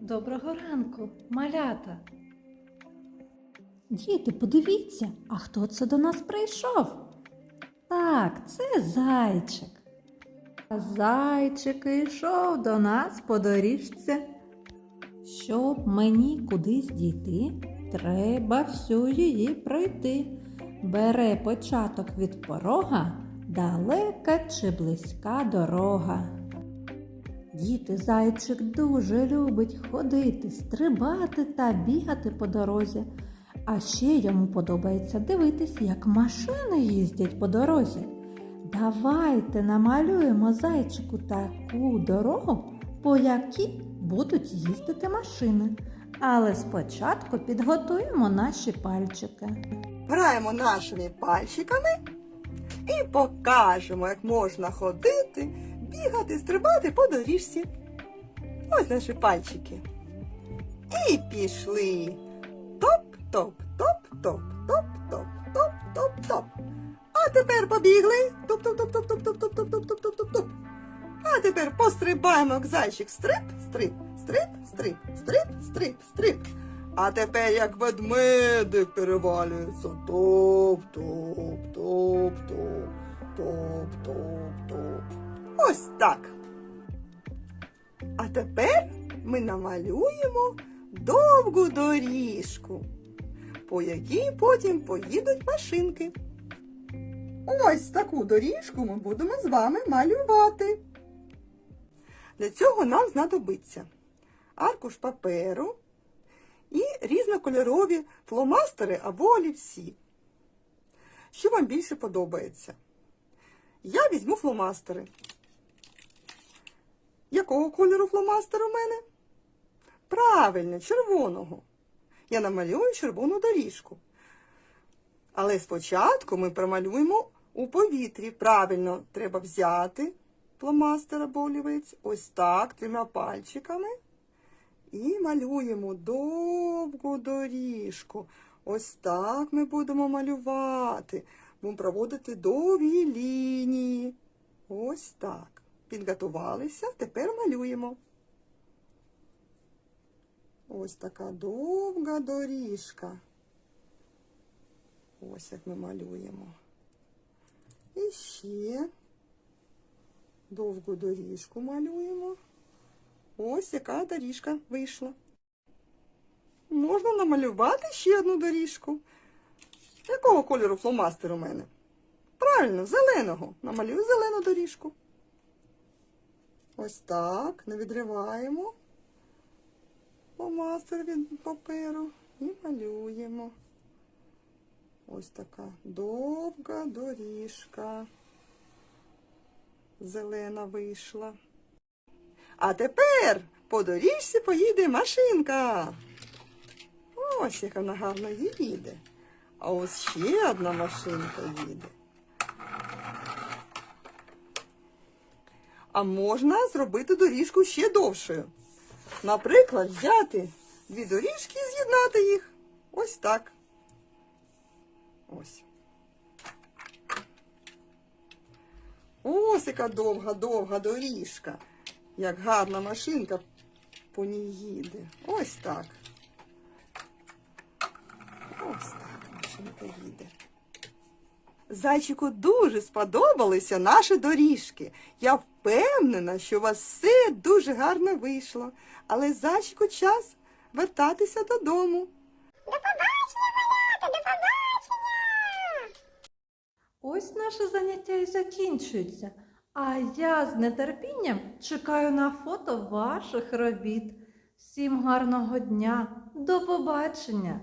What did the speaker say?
Доброго ранку, малята. Діти, подивіться, а хто це до нас прийшов? Так, це зайчик. А Зайчик йшов до нас по доріжці. Щоб мені кудись дійти, треба всю її пройти. Бере початок від порога, далека чи близька дорога. Діти, зайчик дуже любить ходити, стрибати та бігати по дорозі. А ще йому подобається дивитись, як машини їздять по дорозі. Давайте намалюємо зайчику таку дорогу, по якій будуть їздити машини. Але спочатку підготуємо наші пальчики. Граємо нашими пальчиками і покажемо, як можна ходити, бігати, стрибати по доріжці. Ось наші пальчики. І пішли. Топ-топ-топ-топ, топ-топ, топ-топ-топ. А тепер побігли. Топ-топ-топ-топ-топ-топ-топ-топ-топ. А тепер пострибаємо, як зайчик. Стрип, стрип, стрип, стрип, стрип, стрип, стрип. А тепер як ведмедик перевалюється. Топ, топ, топ, топ, топ, топ, топ. Ось так. А тепер ми намалюємо довгу доріжку, по якій потім поїдуть машинки. Ось таку доріжку ми будемо з вами малювати. Для цього нам знадобиться аркуш паперу і різнокольорові фломастери або олівці. Що вам більше подобається? Я візьму фломастери. Якого кольору фломастер у мене? Правильно, червоного. Я намалюю червону доріжку. Але спочатку ми промалюємо у повітрі. Правильно, треба взяти фломастер або олівець. Ось так, трьома пальчиками. І малюємо довгу доріжку. Ось так ми будемо малювати. Будемо проводити довгі лінії. Ось так. Підготувалися, тепер малюємо. Ось така довга доріжка. Ось як ми малюємо. І ще довгу доріжку малюємо. Ось яка доріжка вийшла. Можна намалювати ще одну доріжку. Якого кольору фломастер у мене? Правильно, зеленого. Намалюю зелену доріжку. Ось так, не відриваємо фломастер від паперу і малюємо. Ось така довга доріжка. Зелена вийшла. А тепер по доріжці поїде машинка. Ось як вона гарно їде. А ось ще одна машинка їде. А можна зробити доріжку ще довшою. Наприклад, взяти дві доріжки і з'єднати їх. Ось так. Ось. Ось яка довга-довга доріжка. Як гарна машинка по ній їде. Ось так. Ось так машинка їде. Зайчику дуже сподобалися наші доріжки. Я впевнена, що у вас все дуже гарно вийшло. Але зайчику час вертатися додому. Ось наше заняття і закінчується. А я з нетерпінням чекаю на фото ваших робіт. Всім гарного дня. До побачення!